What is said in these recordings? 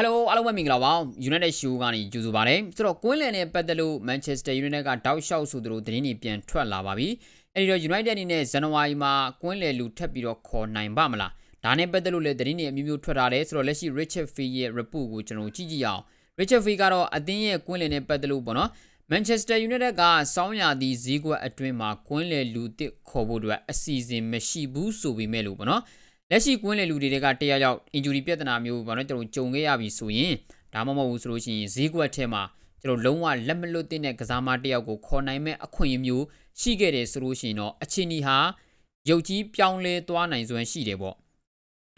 Hello အားလုံးပဲမင်္ဂလာပါ United Show ကနေကြိုဆိုပါရစေဆိုတော့ကွင်းလန်နဲ့ပတ်သက်လို့ Manchester United ကတောက်လျှောက်ဆိုသူတို့သတင်းတွေပြန်ထွက်လာပါပြီအဲဒီတော့ United အနေနဲ့ဇန်နဝါရီမှာကွင်းလယ်လူထပ်ပြီးတော့ခေါ်နိုင်ပါမလားဒါနဲ့ပတ်သက်လို့လည်းသတင်းတွေအမျိုးမျိုးထွက်လာတယ်ဆိုတော့လက်ရှိ Richard Fee ရဲ့ report ကိုကျွန်တော်ကြည့်ကြည့်အောင် Richard Fee ကတော့အသင်းရဲ့ကွင်းလယ်နဲ့ပတ်သက်လို့ပေါ့နော် Manchester United ကစောင်းရာသီဈေးကွက်အတွင်းမှာကွင်းလယ်လူတစ်ခေါ်ဖို့အတွက်အစီအစဉ်မရှိဘူးဆိုပေမဲ့လို့ပေါ့နော် လက်ရှိကွင်းလေလူတွေကတရရောက် injury ပြဿနာမျိုးပေါ့နော်ကျွန်တော်ကြုံခဲ့ရပြီဆိုရင်ဒါမှမဟုတ်ဘူးဆိုလို့ရှိရင်ဈေးကွက်ထဲမှာကျွန်တော်လုံးဝလက်မလွတ်တဲ့ကစားမတယောက်ကိုခေါ်နိုင်မဲ့အခွင့်အရေးမျိုးရှိခဲ့တယ်ဆိုလို့ရှိရင်တော့အချင်းဒီဟာရုပ်ကြီးပြောင်းလဲသွားနိုင်စွမ်းရှိတယ်ပေါ့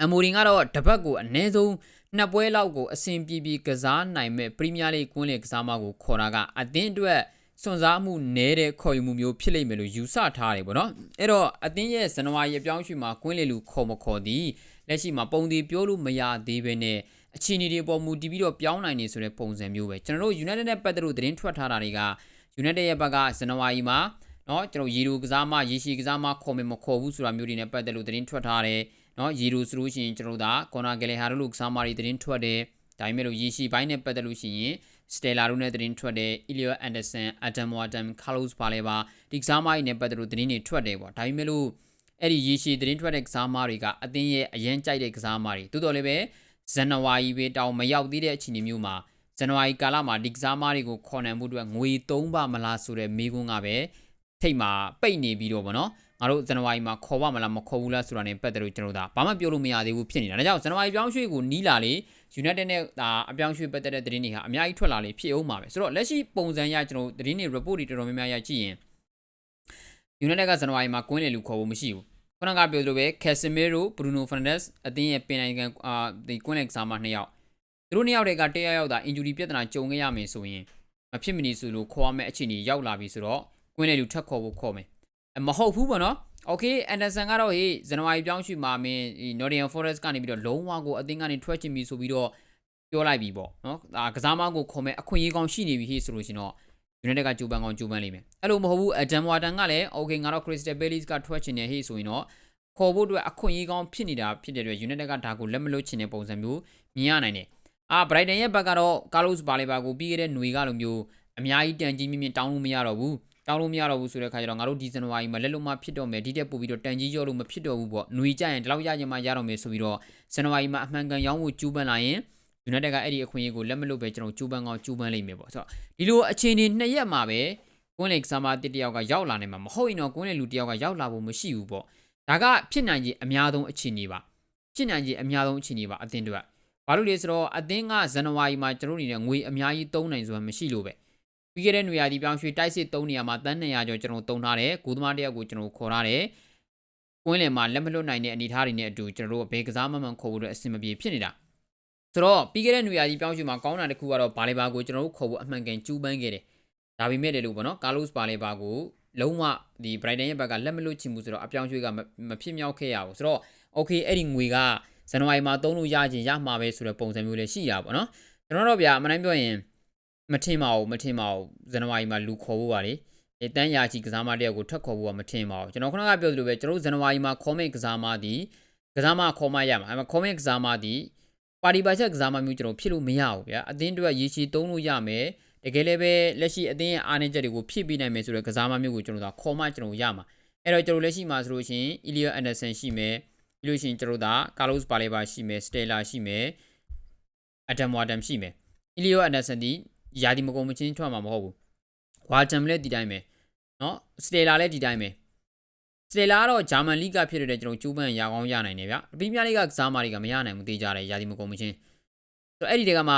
အမိုရင်ကတော့တပတ်ကိုအနည်းဆုံးနှစ်ပွဲလောက်ကိုအဆင်ပြေပြေကစားနိုင်မဲ့ပရီးမီးယားလိကွင်းလေကစားမကိုခေါ်တာကအသင်းအတွက် စွန့်စားမှုနဲတဲ့ခေါ်ယူမှုမျိုးဖြစ်လိမ့်မယ်လို့ယူဆထားတယ်ပေါ့နော်အဲ့တော့အသင်းရဲ့ဇန်နဝါရီအပြောင်းရွှေ့မှာကွင်းလေလူခေါ်မခေါ်သည်လက်ရှိမှာပုံဒီပြောလို့မရသေးဘဲနဲ့အခြေအနေတွေပေါ်မူတည်ပြီးတော့ပြောင်းနိုင်နေဆိုတဲ့ပုံစံမျိုးပဲကျွန်တော်တို့ United နဲ့ပတ်သက်လို့သတင်းထွက်ထားတာတွေက United ရဲ့ဘက်ကဇန်နဝါရီမှာเนาะကျွန်တော်ရီလိုကစားမရေရှည်ကစားမခေါ်မယ်မခေါ်ဘူးဆိုတာမျိုးတွေနဲ့ပတ်သက်လို့သတင်းထွက်ထားတယ်เนาะရီလိုဆိုလို့ရှိရင်ကျွန်တော်တို့ဒါကော်နာဂလေဟာတို့လိုကစားမတွေသတင်းထွက်တယ်ဒါပေမဲ့လို့ရေရှည်ပိုင်းနဲ့ပတ်သက်လို့ရှိရင် စတယ်လာတို့နဲ့သတင်းထွက်တယ်အီလီယိုအန်ဒါဆန်အဒမ်ဝါတမ်ကာလော့စ်ပါလေပါဒီကစားမကြီးနဲ့ပတ်သက်လို့သတင်းတွေထွက်တယ်ပေါ့ဒါပေမဲ့လို့အဲ့ဒီရေရှည်သတင်းထွက်တဲ့ကစားမတွေကအသင်းရဲ့အရန်ကြိုက်တဲ့ကစားမတွေတိုးတော်လည်းပဲဇန်နဝါရီပဲတောင်မရောက်သေးတဲ့အခြေအနေမျိုးမှာဇန်နဝါရီကာလမှာဒီကစားမတွေကိုခေါ်နိုင်မှုအတွက်ငွေသုံးပါမလားဆိုတဲ့မေးခွန်းကပဲထိတ်မှာပိတ်နေပြီးတော့ဗောနော် ငါတို့ဇန်နဝါရီမှာခေါ်ပါမလားမခေါ်ဘူးလားဆိုတာ ਨੇ ပတ်သက်လို့ကျွန်တော်တို့ဒါဘာမှပြောလို့မရသေးဘူးဖြစ်နေတာဒါကြောင့်ဇန်နဝါရီပြောင်းရွှေ့ကိုနီးလာလေ United နဲ့ဒါအပြောင်းရွှေ့ပတ်သက်တဲ့သတင်းတွေဟာအများကြီးထွက်လာလေဖြစ်အောင်ပါပဲဆိုတော့လက်ရှိပုံစံရကျွန်တော်သတင်းတွေ report တွေတော်တော်များများရကြည့်ရင် United ကဇန်နဝါရီမှာကွင်းလေလူခေါ်ဖို့မရှိဘူးခုနကပြောလိုပဲ Casemiro Bruno Fernandes အသင်းရဲ့ပင်နိုင်ငံအာဒီကွင်းလေကစားမနှစ်ယောက်သူတို့နှစ်ယောက်တွေကတရားရောက်တာ injury ပြဿနာကြုံခဲ့ရမယ်ဆိုရင်မဖြစ်မနေဆိုလို့ခေါ်ရမယ့်အခြေအနေရောက်လာပြီဆိုတော့ကွင်းလေလူထပ်ခေါ်ဖို့ခေါ်မယ် မဟုတ်ဘူးပေါ့နော်โอเคအန်ဒါဆန်ကတော့ဟေးဇန်နဝါရီပြောင်းရွှေ့မှာမင်းဒီ Nottingham Forest ကနေပြီးတော့လုံးဝကိုအသင်းကနေထွက်ချင်ပြီဆိုပြီးတော့ပြောလိုက်ပြီပေါ့နော်ဒါကစားမကိုခေါ်မဲ့အခွင့်အရေးကောင်းရှိနေပြီဟေးဆိုလို့ရှင်တော့ United ကကြိုးပမ်းကောင်းကြိုးပမ်းလိမ့်မယ်အဲ့လိုမဟုတ်ဘူး Adam Warden ကလည်း okay ငါတော့ Crystal Palace ကထွက်ချင်တယ်ဟေးဆိုရင်တော့ခေါ်ဖို့အတွက်အခွင့်အရေးကောင်းဖြစ်နေတာဖြစ်တဲ့အတွက် United ကဒါကိုလက်မလွတ်ချင်တဲ့ပုံစံမျိုးမြင်ရနိုင်တယ်အာ Brighton ရဲ့ဘက်ကတော့ Carlos Baleba ကိုပြီးခဲ့တဲ့ຫນွေကလိုမျိုးအများကြီးတန်ကြီးမြင့်မြင့်တောင်းလို့မရတော့ဘူး တောင်းလို့မရတော့ဘူးဆိုတဲ့ခါကျတော့ငါတို့ဒီဇန်နဝါရီမှာလက်လုံးမဖြစ်တော့မယ်ဒီတက်ပို့ပြီးတော့တန်ကြီးရောလို့မဖြစ်တော့ဘူးပေါ့ຫນွေကြရင်ဒီလောက်ရရင်မှရတော့မယ်ဆိုပြီးတော့ဇန်နဝါရီမှာအမှန်ကန်ရောင်းဖို့ကြိုးပမ်းလာရင် United ကအဲ့ဒီအခွင့်အရေးကိုလက်မလွတ်ပဲကျွန်တော်ကြိုးပမ်းကောင်းကြိုးပမ်းလိမ့်မယ်ပေါ့ဆိုတော့ဒီလိုအခြေအနေနှစ်ရက်မှာပဲကွင်းလေဆာမာတစ်တယောက်ကရောက်လာနိုင်မှာမဟုတ်ရင်တော့ကွင်းလေလူတယောက်ကရောက်လာဖို့မရှိဘူးပေါ့ဒါကဖြစ်နိုင်ကြီးအများဆုံးအခြေအနေပါဖြစ်နိုင်ကြီးအများဆုံးအခြေအနေပါအသင်းတို့ကဘာလို့လဲဆိုတော့အသင်းကဇန်နဝါရီမှာကျွန်တော်တို့အနေနဲ့ငွေအများကြီးသုံးနိုင်စွမ်းမရှိလို့ပဲ ပြီးခဲ့တဲ့နေရာဒီပြောင်းရွှေ့တိုက်စစ်3နေရာမှာတန်း200ကျော်ကျွန်တော်တုံထားတယ်ကိုသမားတယောက်ကိုကျွန်တော်ခေါ်ထားတယ်ကွင်းလယ်မှာလက်မလွတ်နိုင်တဲ့အနေအထားတွေနဲ့အတူကျွန်တော်တို့ဘယ်ကစားမှမှခေါ်ဖို့အတွက်အဆင်မပြေဖြစ်နေတာဆိုတော့ပြီးခဲ့တဲ့နေရာဒီပြောင်းရွှေ့မှာကောင်းတာတစ်ခုကတော့ဘာလေဘာကိုကျွန်တော်တို့ခေါ်ဖို့အမှန်ကန်ကျူးပန်းခဲ့တယ်ဒါပေမဲ့လည်းလို့ပေါ့နော်ကာလော့စ်ဘာလေဘာကိုလုံးဝဒီ Brighton ရဲ့ဘက်ကလက်မလွတ်ချင်ဘူးဆိုတော့အပြောင်းရွှေ့ကမဖြစ်မြောက်ခဲ့ရဘူးဆိုတော့ okay အဲ့ဒီငွေကဇန်နဝါရီမှာသုံးလို့ရခြင်းရမှာပဲဆိုတဲ့ပုံစံမျိုးလေးရှိရပါတော့ကျွန်တော်တို့ဗျာအမှန်တိုင်းပြောရင် မထင်ပါဘူးမထင်ပါဘူးဇန်နဝါရီမှာလူခေါ်ဖို့ပါလေအဲတန်းရာချီကစားမတယောက်ကိုထွက်ခေါ်ဖို့ကမထင်ပါဘူးကျွန်တော်ခုနကပြောသလိုပဲကျွန်တော်တို့ဇန်နဝါရီမှာခေါ်မဲ့ကစားမသည်ကစားမခေါ်မရမှာအဲမှာခေါ်မဲ့ကစားမသည်ပါတီပါချက်ကစားမမျိုးကျွန်တော်ဖြစ်လို့မရဘူးဗျာအသင်းတွေရေရှည်သုံးလို့ရမယ်တကယ်လည်းပဲလက်ရှိအသင်းရဲ့အားနည်းချက်တွေကိုဖြည့်ပေးနိုင်မယ်ဆိုတဲ့ကစားမမျိုးကိုကျွန်တော်တို့ခေါ်မှကျွန်တော်ရမှာအဲ့တော့ကျွန်တော်လက်ရှိမှာဆိုလို့ရှိရင် Ilya Anderson ရှိမယ်ပြီးလို့ရှိရင်ကျွန်တော်တို့ဒါ Carlos Baleba ရှိမယ် Stella ရှိမယ် Adam Wadam ရှိမယ် Ilya Anderson ဒီ ယာဒီမကုန်မချင်းထွက်မှာမဟုတ်ဘူးဝါတမ်လည်းဒီတိုင်းပဲနော်စတေလာလည်းဒီတိုင်းပဲစတေလာကတော့ဂျာမန်လိကဖြစ်တဲ့ကျွန်တော်ကျိုးပန်းရာကောင်းရနိုင်တယ်ဗျအပီးမြလိကကစားမာတွေကမရနိုင်ဘူးသိကြတယ်ယာဒီမကုန်မချင်းဆိုတော့အဲ့ဒီတဲကမှ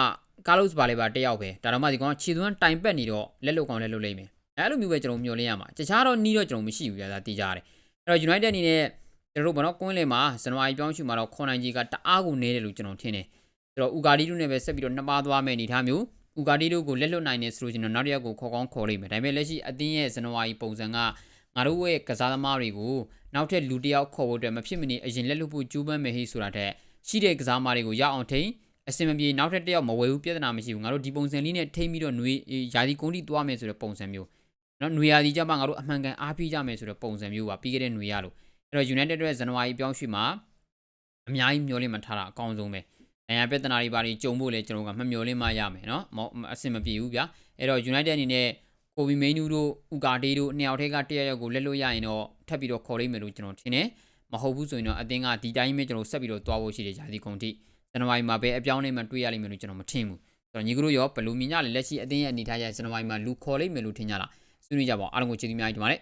ကာလို့စ်ပါလေပါတယောက်ပဲဒါတော့မှဒီကောင်ခြေသွန်းတိုင်ပက်နေတော့လက်လုတ်ကောင်လက်လုတ်လိမ့်မယ်အဲ့လိုမျိုးပဲကျွန်တော်မျှော်လင့်ရမှာတခြားတော့နီးတော့ကျွန်တော်မရှိဘူးဗျာဒါသိကြတယ်အဲ့တော့ United အနေနဲ့ကျွန်တော်တို့ဘာနော်ကွင်းလယ်မှာဇန်နဝါရီပြောင်းရှုမှာတော့ခွန်နိုင်ကြီးကတအားကိုနေတယ်လို့ကျွန်တော်ထင်တယ်ဆိုတော့ဥဂါဒီတုနဲ့ပဲဆက်ပြီးတော့နှစ်ပါးသွားမယ်အနေထားမျိုး ဥကာတီတို့ကိုလက်လွတ်နိုင်နေဆိုလို့ကျွန်တော်နောက်တစ်ယောက်ကိုခေါ်ကောင်းခေါ်လိမ့်မယ်ဒါပေမဲ့လက်ရှိအသင်းရဲ့ဇန်နဝါရီပုံစံကငါတို့ရဲ့ကစားသမားတွေကိုနောက်ထပ်လူတစ်ယောက်ခေါ်ဖို့အတွက်မဖြစ်မနေအရင်လက်လွတ်ဖို့ကြိုးပမ်းမယ်ဟိဆိုတာတဲ့ရှိတဲ့ကစားသမားတွေကိုရအောင်ထိန်အစင်မပြေနောက်ထပ်တစ်ယောက်မဝယ်ဘူးပြဿနာမရှိဘူးငါတို့ဒီပုံစံလေးနဲ့ထိမ့်ပြီးတော့ຫນွေယာဒီကုန်းတီသွားမယ်ဆိုတဲ့ပုံစံမျိုးနော်ຫນွေယာဒီကြမှာငါတို့အမှန်ကန်အားပေးကြမယ်ဆိုတဲ့ပုံစံမျိုးပါပြီးခဲ့တဲ့ຫນွေရလို့အဲ့တော့ United ရဲ့ဇန်နဝါရီပြောင်းရွှေ့မှာအများကြီးမျှော်လင့်မှထားတာအကောင်းဆုံးပဲ ဒါရန်ပြဿနာတွေပါတွေကြုံဖို့လည်းကျွန်တော်ကမမျှော်လင့်မှရမယ်နော်မဟုတ်အဆင်မပြေဘူးဗျာအဲ့တော့ United အနေနဲ့ကိုဘီမိန်နူတို့ဥကာဒေးတို့နှစ်ယောက်ထဲကတစ်ယောက်ယောက်ကိုလက်လွတ်ရရင်တော့ထပ်ပြီးတော့ခေါ်လိမ့်မယ်လို့ကျွန်တော်ထင်တယ်မဟုတ်ဘူးဆိုရင်တော့အသင်းကဒီတိုင်းပဲကျွန်တော်ဆက်ပြီးတော့တွားဖို့ရှိတယ်ဂျာစီကုန်တိဇန်နဝါရီမှာပဲအပြောင်းအလဲမှတွေ့ရလိမ့်မယ်လို့ကျွန်တော်မထင်ဘူးဆိုတော့ညီကတို့ရောဘယ်လိုမြင်ကြလဲလက်ရှိအသင်းရဲ့အနေထားရဇန်နဝါရီမှာလူခေါ်လိမ့်မယ်လို့ထင်ကြလားဆွေးနွေးကြပါဦးအားလုံးကိုကျေးဇူးများကြီးတင်ပါတယ်